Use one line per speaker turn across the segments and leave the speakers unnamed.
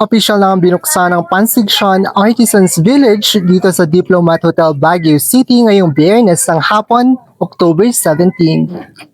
Official na ang binuksan ng Pansigsyon Artisans Village dito sa Diplomat Hotel Baguio City ngayong biyernes ng hapon, October 17.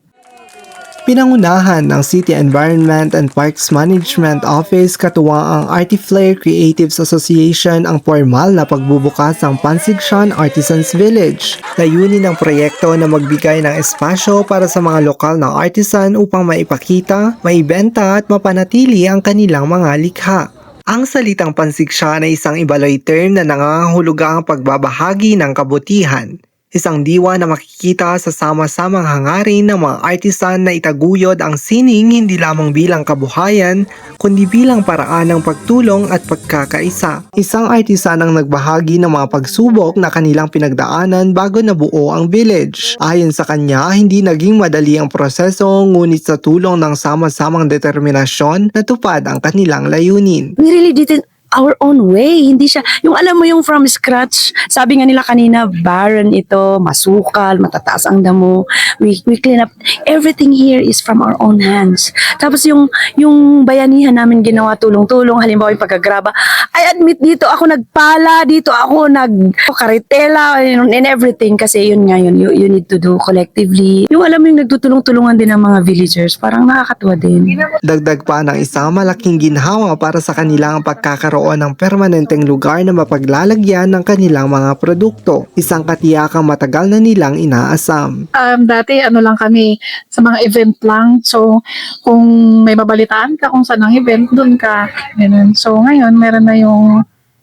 Pinangunahan ng City Environment and Parks Management Office katuwa ang Artiflare Creatives Association ang formal na pagbubukas ng Pansigsyon Artisans Village. Layunin ng proyekto na magbigay ng espasyo para sa mga lokal na artisan upang maipakita, maibenta at mapanatili ang kanilang mga likha. Ang salitang pansigsya ay isang ibaloy term na nangangahulugang pagbabahagi ng kabutihan. Isang diwa na makikita sa sama-samang hangarin ng mga artisan na itaguyod ang sining hindi lamang bilang kabuhayan, kundi bilang paraan ng pagtulong at pagkakaisa. Isang artisan ang nagbahagi ng mga pagsubok na kanilang pinagdaanan bago nabuo ang village. Ayon sa kanya, hindi naging madali ang proseso ngunit sa tulong ng sama-samang determinasyon, natupad ang kanilang layunin.
we really did it our own way. Hindi siya, yung alam mo yung from scratch, sabi nga nila kanina, barren ito, masukal, matataas ang damo. We, we clean up. Everything here is from our own hands. Tapos yung, yung bayanihan namin ginawa tulong-tulong, halimbawa yung pagkagraba. I admit dito ako nagpala, dito ako nag karitela, and everything. Kasi yun nga yun, you, you need to do collectively. Yung alam mo yung nagtutulong-tulungan din ng mga villagers, parang nakakatuwa din.
Dagdag pa ng isang malaking ginhawa para sa kanilang pagkakaroon ng permanenteng lugar na mapaglalagyan ng kanilang mga produkto. Isang katiyakang matagal na nilang inaasam.
um, dati ano lang kami sa mga event lang. So, kung may mabalitaan ka kung saan ang event, dun ka. Ganun. So, ngayon, meron na yung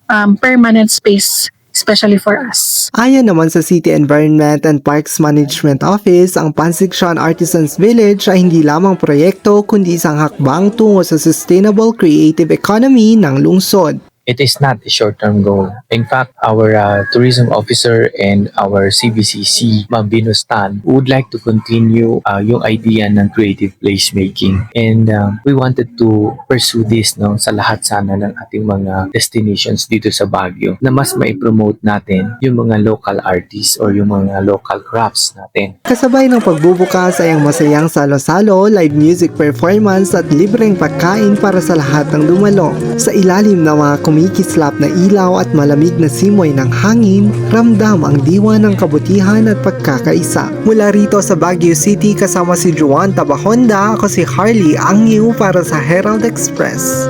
um, permanent space, especially for us.
Ayon naman sa City Environment and Parks Management Office, ang Pansigsyon Artisans Village ay hindi lamang proyekto kundi isang hakbang tungo sa sustainable creative economy ng lungsod.
It is not a short-term goal. In fact, our uh, tourism officer and our CBCC, Ma'am Venus Tan, would like to continue uh, yung idea ng creative placemaking. And um, we wanted to pursue this no, sa lahat sana ng ating mga destinations dito sa Baguio na mas mai-promote natin yung mga local artists or yung mga local crafts natin.
Kasabay ng pagbubukas ay ang masayang salo-salo, live music performance at libreng pagkain para sa lahat ng dumalo. Sa ilalim ng mga kumikislap na ilaw at malamig na simoy ng hangin, ramdam ang diwa ng kabutihan at pagkakaisa. Mula rito sa Baguio City kasama si Juan Tabahonda, ako si Harley Angyu para sa Herald Express.